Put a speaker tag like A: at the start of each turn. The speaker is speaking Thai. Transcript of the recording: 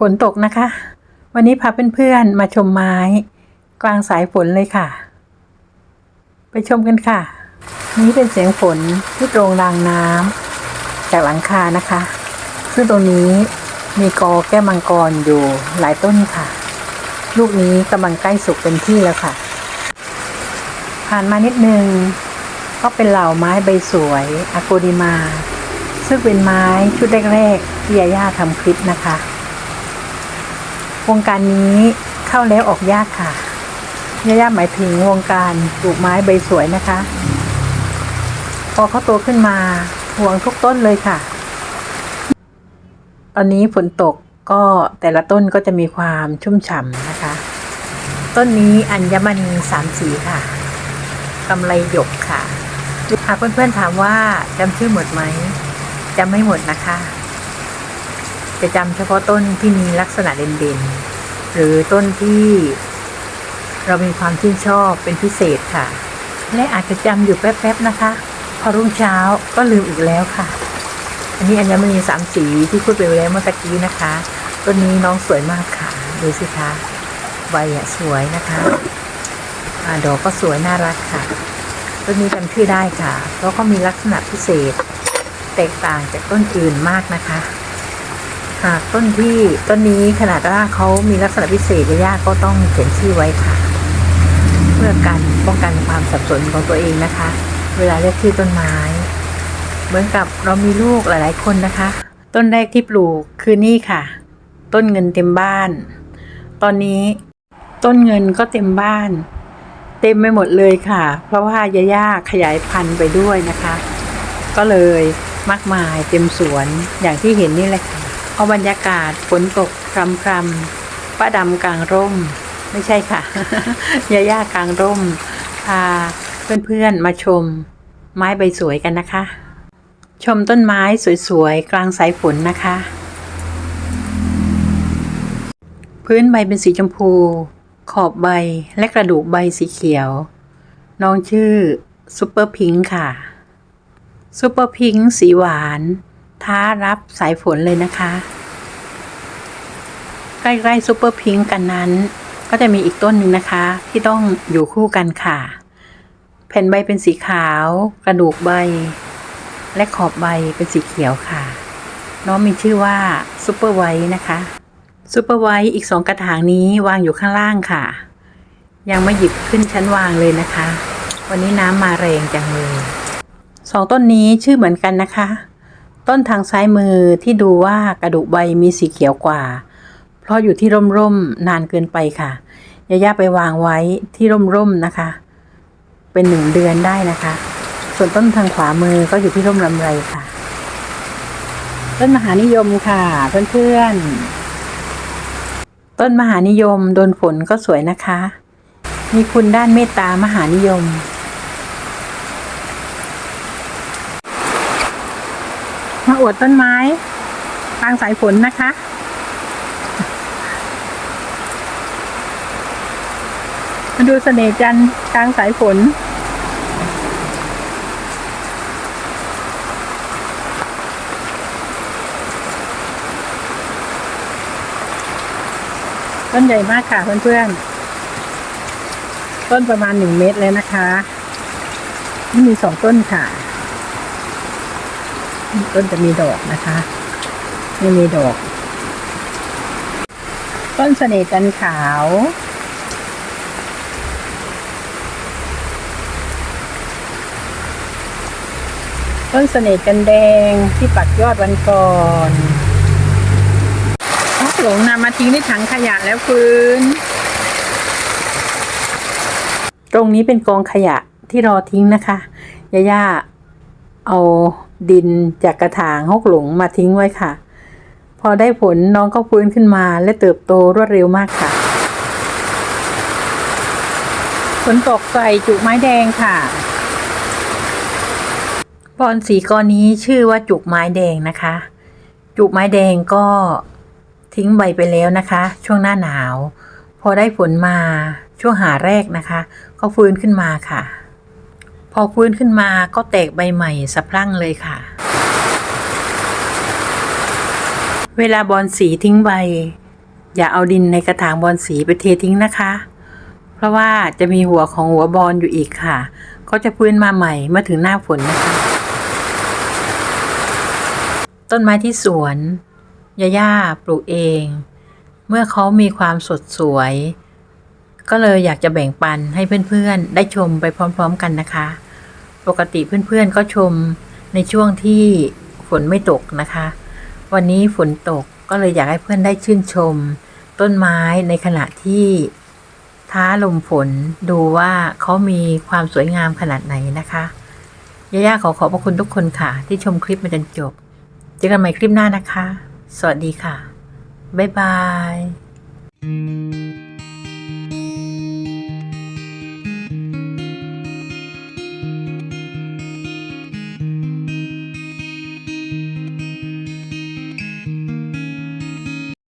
A: ฝนตกนะคะ วันนี้พาเพื่อนๆมาชมไม้ กลางสายฝนเลยค่ะ ไปชมกันค่ะ นี้เป็นเสียงฝนที่ตรงรางน้ำจากหลังคานะคะ ซึ่งตรงนี้มีกอแก้วมังกรอยู่หลายต้นค่ะ ลูกนี้กำลังใกล้สุกเป็นที่แล้วค่ะ ผ่านมานิดนึงก็เป็นเหล่าไม้ใบสวยอะโกดิมา ซึ่งเป็นไม้ชุดแรกๆที่ยาย่าทำคลิปนะคะ วงการนี้เข้าแล้วออกยากค่ะยาย่าหมายถึงวงการปลูกไม้ใบสวยนะคะ พอเขาโตขึ้นมาห่วงทุกต้นเลยค่ะ ตอนนี้ฝนตกก็แต่ละต้นก็จะมีความชุ่มฉ่ำนะคะ ต้นนี้อัญมณีสามสีค่ะกำไรหยกค่ะหากเพื่อนๆถามว่าจำชื่อหมดไหมจำไม่หมดนะคะ จะจำเฉพาะต้นที่มีลักษณะเด่นๆ หรือต้นที่เรามีความชื่นชอบเป็นพิเศษค่ะ และอาจจะจำอยู่แป๊บๆนะคะ พอรุ่งเช้าก็ลืมอีกแล้วค่ะ อันนี้อัญมณีสามสีที่พูดไปแล้วเมื่อกี้นะคะ ต้นนี้น้องสวยมากค่ะ ดูสิคะใบอะสวยนะคะอดอกก็สวยน่ารักค่ะ ต้นนี้จำชื่อได้ค่ะ เพราะเขามีลักษณะพิเศษ แตกต่างจากต้นอื่นมากนะคะ หากต้นที่ต้นนี้ขนาดว่าเขามีลักษณะพิเศษยากก็ต้องเขียนชื่อไว้ค่ะ เพื่อการป้องกันความสับสนของตัวเองนะคะ เวลาเรียกชื่อต้นไม้ เหมือนกับเรามีลูกหลาย ๆ คนนะคะ ต้นแรกที่ปลูกคือนี่ค่ะ ต้นเงินเต็มบ้าน ตอนนี้ต้นเงินก็เต็มบ้าน เต็มไปหมดเลยค่ะ เพราะว่ายาย่าขยายพันธุ์ไปด้วยนะคะ ก็เลยมากมายเต็มสวนอย่างที่เห็นนี่แหละค่ะ เอาบรรยากาศฝนตกพรำพรำๆป้าดำกลางร่ม ไม่ใช่ค่ะยาย่ากลางร่ม พาเพื่อนๆมาชม ไม้ใบสวยกันนะคะ ชมต้นไม้สวยๆ กลางสายฝนนะคะ พื้นใบเป็นสีชมพู ขอบใบและกระดูกใบสีเขียว น้องชื่อซูเปอร์พิงค์ค่ะซูเปอร์พิงค์สีหวาน ท้ารับสายฝนเลยนะคะ ใกล้ๆซูเปอร์พิงค์กันนั้น ก็จะมีอีกต้นหนึ่งนะคะ ที่ต้องอยู่คู่กันค่ะ แผ่นใบเป็นสีขาว กระดูกใบ และขอบใบเป็นสีเขียวค่ะ น้องมีชื่อว่าซูเปอร์ไวท์นะคะซูเปอร์ไวท์อีกสองกระถางนี้วางอยู่ข้างล่างค่ะ ยังไม่หยิบขึ้นชั้นวางเลยนะคะ วันนี้น้ำมาแรงจังเลยสองต้นนี้ชื่อเหมือนกันนะคะ ต้นทางซ้ายมือที่ดูว่ากระดูกใบมีสีเขียวกว่า เพราะอยู่ที่ร่มๆนานเกินไปค่ะยาย่าไปวางไว้ที่ร่มๆนะคะ เป็นหนึ่งเดือนได้นะคะ ส่วนต้นทางขวามือก็อยู่ที่ร่มลำไรค่ะ ต้นมหานิยมค่ะเพื่อนๆต้นมหานิยมโดนฝนก็สวยนะคะ มีคุณด้านเมตตามหานิยม มาอวดต้นไม้กลางสายฝนนะคะ มาดูเสน่ห์จันทร์กลางสายฝนต้นใหญ่มากค่ะเพื่อนๆ ต้นประมาณหนึ่งเมตรเลยนะคะ นี่มีสองต้นค่ะ ต้นจะมีดอกนะคะนี่มีดอก ต้นเสน่ห์จันขาว ต้นเสน่ห์จันแดงที่ปักยอดวันก่อนนกหลงนำมาทิ้งในถังขยะแล้วคืนตรงนี้เป็นกองขยะที่รอทิ้งนะคะย่าย่าเอา ดินจากกระถางหกหลงมาทิ้งไว้ค่ะ พอได้ผลน้องก็ฟื้นขึ้นมาและเติบโตรวดเร็วมากค่ะฝนตกใส่จุกไม้แดงค่ะบอนสีกอนี้ชื่อว่าจุกไม้แดงนะคะ จุกไม้แดงก็ทิ้งใบไปแล้วนะคะ ช่วงหน้าหนาว พอได้ฝนมาช่วงหาแรกนะคะ ก็ฟื้นขึ้นมาค่ะ พอฟื้นขึ้นมาก็แตกใบใหม่สะพรั่งเลยค่ะ เวลาบอนสีทิ้งใบ อย่าเอาดินในกระถางบอลสีไปเททิ้งนะคะ เพราะว่าจะมีหัวของหัวบอลอยู่อีกค่ะเขาจะฟื้นมาใหม่เมื่อถึงหน้าฝนนะคะ ต้นไม้ที่สวนย่าย่าปลูกเอง เมื่อเขามีความสดสวย ก็เลยอยากจะแบ่งปันให้เพื่อนๆ ได้ชมไปพร้อม ๆ กันนะคะ ปกติเพื่อนๆ ก็ชมในช่วงที่ฝนไม่ตกนะคะ วันนี้ฝนตกก็เลยอยากให้เพื่อนได้ชื่นชม ต้นไม้ในขณะที่ท้าลมฝนดูว่าเขามีความสวยงามขนาดไหนนะคะย่าๆขอขอบพระคุณทุกคนค่ะ ที่ชมคลิปมาจนจบ เจอกันใหม่คลิปหน้านะคะ สวัสดีค่ะ บ๊ายบาย